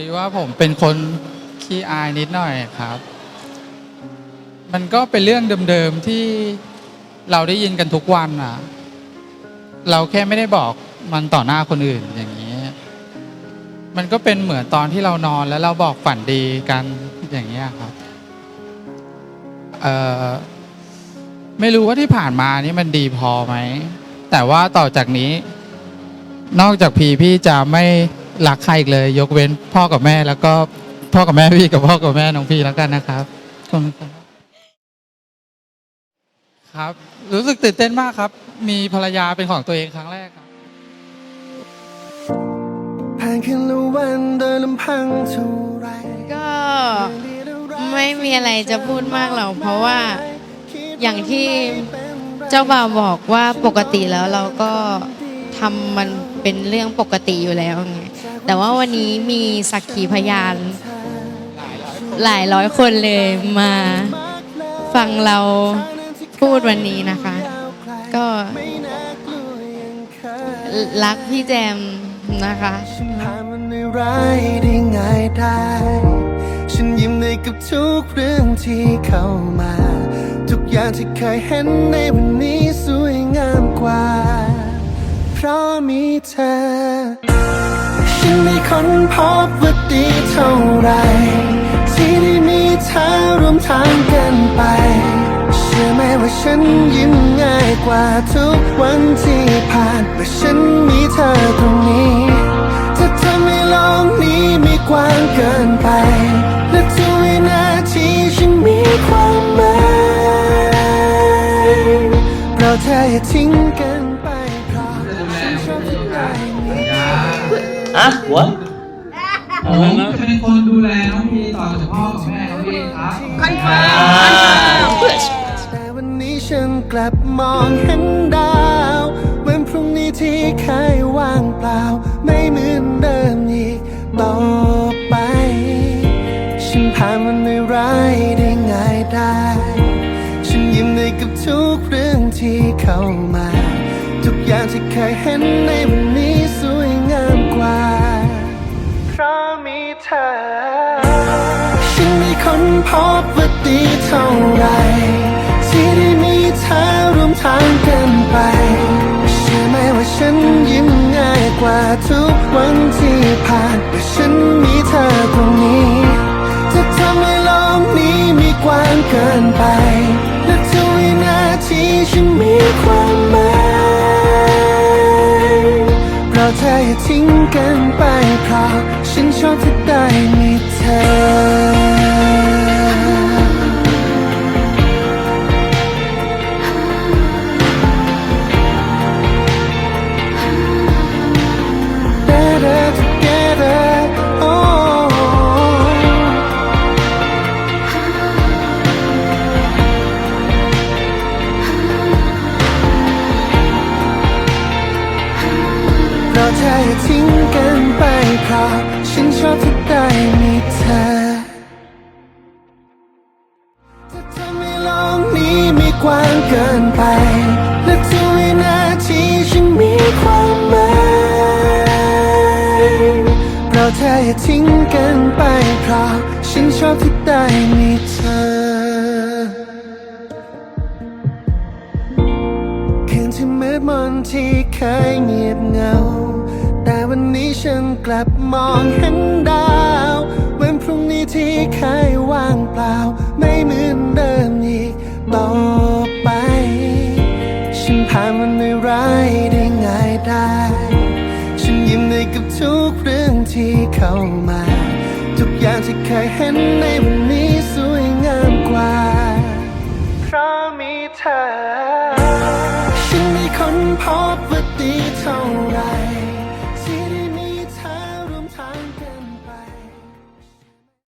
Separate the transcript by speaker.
Speaker 1: ดีว่าผมเป็นคนขี้อายนิดหน่อยครับ มันก็เป็นเรื่องเดิมๆที่เราได้ยินกันทุกวันอะ เราแค่ไม่ได้บอกมันต่อหน้าคนอื่นอย่างนี้ มันก็เป็นเหมือนตอนที่เรานอนแล้วเราบอกฝันดีกันอย่างเงี้ยครับเอ่อไม่รู้ว่าที่ผ่านมานี่มันดีพอไหม แต่ว่าต่อจากนี้ นอกจากพีพี่จะไม่ รักใครอีกเลย ยกเว้นพ่อกับแม่แล้วก็พ่อกับแม่พี่กับพ่อกับแม่น้องพี่แล้วกันนะครับขอบคุณครับครับ รู้สึกตื่นเต้นมากครับ มีภรรยาเป็นของตัวเองครั้งแรกครับ
Speaker 2: ผ่านคืนละวันโดยลำพังเท่าไร
Speaker 3: ก็ไม่มีอะไรจะพูดมากหรอกเพราะว่าอย่างที่เจ้าบ่าวบอกว่าปกติแล้วเราก็ ทำมันเป็นเรื่องปกติอยู่แล้วไงแต่ว่าวันนี้มีสักขีพยาน หลายร้อยคนเลยมาฟังเราพูดวันนี้นะคะ ก็รักพี่แจมนะคะ
Speaker 2: ร้ายได้ง่ายได้ ฉันยิ้มในกับทุกเรื่องที่เข้ามา ทุกอย่างที่เคยเห็นในวันนี้สวยงามกว่า เพราะมีเธอ ฉันไม่ค้นพบว่าดีเท่าไร ที่ได้มีเธอร่วมทางกันไป เชื่อไหมว่าฉันยิ้มง่ายกว่าทุกวันที่ผ่านเมื่อฉันมีเธอตรงนี้จะทำให้โลกนี้ไม่กว้างเกินไป และทุกวินาทีฉันมีความหมายเราเธออย่าทิ้งะ
Speaker 4: หัว
Speaker 1: ผมจะเป็นคนดูแลน้องพีต่อจากพ่อกับแม่น้องพีครับ
Speaker 2: แต่วันนี้ฉันกลับมองเห็นดาวเหมือนพรุ่งนี้ที่เคยว่างเปล่า ไม่เหมือนเดิมอีกต่อไป ฉันผ่านมันในร้ายได้ง่ายได้ ฉันยิ้มในกับทุกเรื่องที่เข้ามา ทุกอย่างที่เคยเห็นในวันนี้ เธอ ฉันไม่ค้นพบว่าดีเท่าไร ที่ได้มีเธอร่วมทางกันไปเชื่อไหมว่าฉันยิ้มง่ายกว่าทุกวันที่ผ่านเมื่ฉันมีเธอตรงนี้ จะทำให้โลกนี้มีกว้างเกินไปและทุกวินาทีฉันมีความหมาย เราเธออย่าทิ้งกั ออย่าทิ้งกันไปเพราะฉันชอบที่ได้มีเธอจะทำให้โลกนี้ไม่กว้างเกินไป และทุกวินาทีฉันมีความหมายเราเธออย่าทิ้งกันไปเพราะฉันชอบที่ได้มีเธอคืนที่มืดมนที่เคยเงียบเหงา กลับมองเห็นดาว วันพรุ่งนี้ที่เคยว่างเปล่า ไม่เหมือนเดิมอีกต่อไป ฉันผ่านมันในร้ายได้ง่ายได้ ฉันยิ้มในกับทุกเรื่องที่เข้ามา ทุกอย่างที่เคยเห็นในวันนี้สวยงามกว่า เพราะมีเธอ ฉันไม่ค้นพบว่าดีเท่าไร